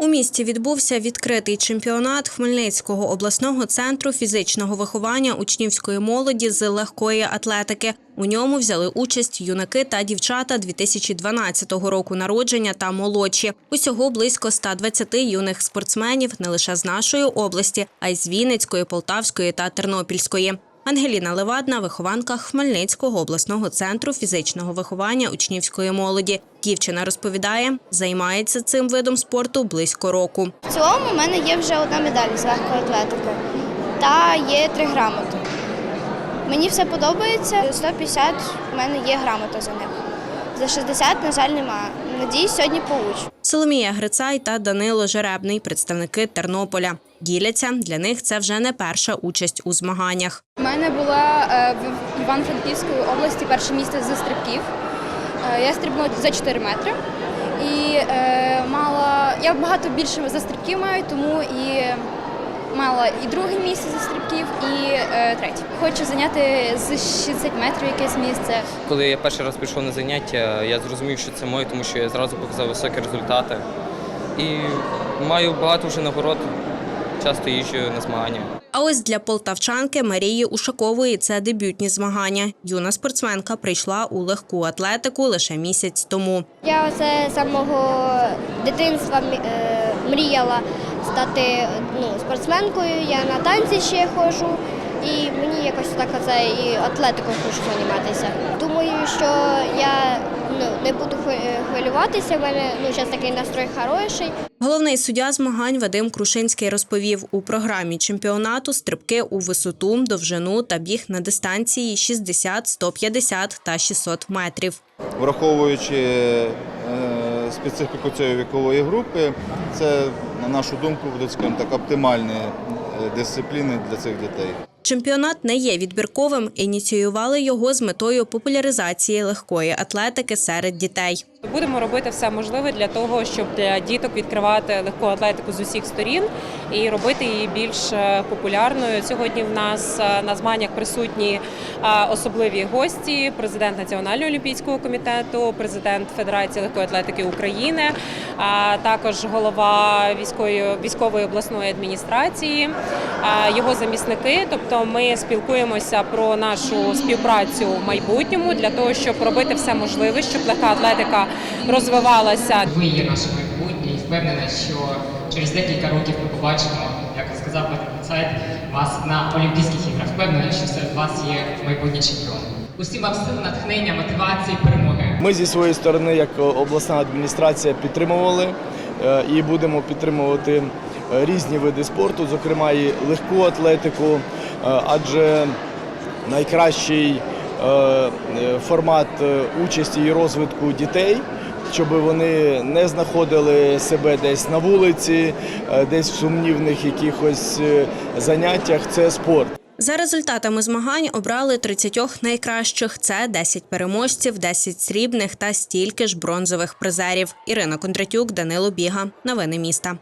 У місті відбувся відкритий чемпіонат Хмельницького обласного центру фізичного виховання учнівської молоді з легкої атлетики. У ньому взяли участь юнаки та дівчата 2012 року народження та молодші. Усього близько 120 юних спортсменів не лише з нашої області, а й з Вінницької, Полтавської та Тернопільської. Ангеліна Левадна, вихованка Хмельницького обласного центру фізичного виховання учнівської молоді. Дівчина розповідає, займається цим видом спорту близько року. В цілому в мене є вже одна медаль з легкої атлетики та є три грамоти. Мені все подобається. 150 в мене є грамота за них. За 60, на жаль, немає. Надіюсь, сьогодні получу. Соломія Грицай та Данило Жеребний, представники Тернополя. Діляться для них це вже не перша участь у змаганнях. У мене була е, в Івано-Франківської області перше місце зі стрибків. Е, Я стрибнула за 4 метри. І е, мала. Я багато більше за стрибків маю, тому і мала і друге місце за стрибків, і е, третє. Хочу зайняти з 60 метрів якесь місце. Коли я перший раз прийшов на заняття, я зрозумів, що це моє, тому що я зразу показав високі результати. І маю багато вже нагород, часто їжджу на змагання. А ось для полтавчанки Марії Ушакової це дебютні змагання. Юна спортсменка прийшла у легку атлетику лише місяць тому. Я з самого дитинства е, мріяла стати ну, спортсменкою. Я на танці ще ходжу. І мені якось так оце і атлетикою хочу займатися. Думаю, що я ну, не буду хвилюватися. У мене ну, зараз такий настрой хороший. Головний суддя змагань Вадим Крушинський розповів, у програмі чемпіонату стрибки у висоту, довжину та біг на дистанції 60, 150 та 600 метрів. Враховуючи е, специфіку цієї вікової групи, це, на нашу думку, будуть скажімо так, оптимальні е, дисципліни для цих дітей. Чемпіонат не є відбірковим. Ініціювали його з метою популяризації легкої атлетики серед дітей. Будемо робити все можливе для того, щоб для діток відкривати легку атлетику з усіх сторін і робити її більш е, популярною. Сьогодні в нас е, на змаганнях присутні е, особливі гості: президент Національного олімпійського комітету, президент Федерації легкої атлетики України, а також голова військової військової обласної адміністрації, його замісники. Тобто, ми спілкуємося про нашу співпрацю в майбутньому для того, щоб робити все можливе, щоб легка атлетика розвивалася Ви є наше майбутнє і впевнена, що через декілька років ми побачимо, як сказав Сайт, вас на Олімпійських іграх. Впевнена, що серед вас є майбутні чемпіони. Усім вам сил, натхнення, мотивації, перемоги. Ми зі своєї сторони, як обласна адміністрація, підтримували е, і будемо підтримувати е, різні види спорту, зокрема і легку атлетику, адже найкращий е, е, формат е, участі і розвитку дітей. Щоб вони не знаходили себе десь на вулиці, е, десь в сумнівних якихось е, заняттях, це спорт. За результатами змагань обрали 30 найкращих. Це 10 переможців, 10 срібних та стільки ж бронзових призерів. Ірина Кондратюк, Данило Біга. Новини міста.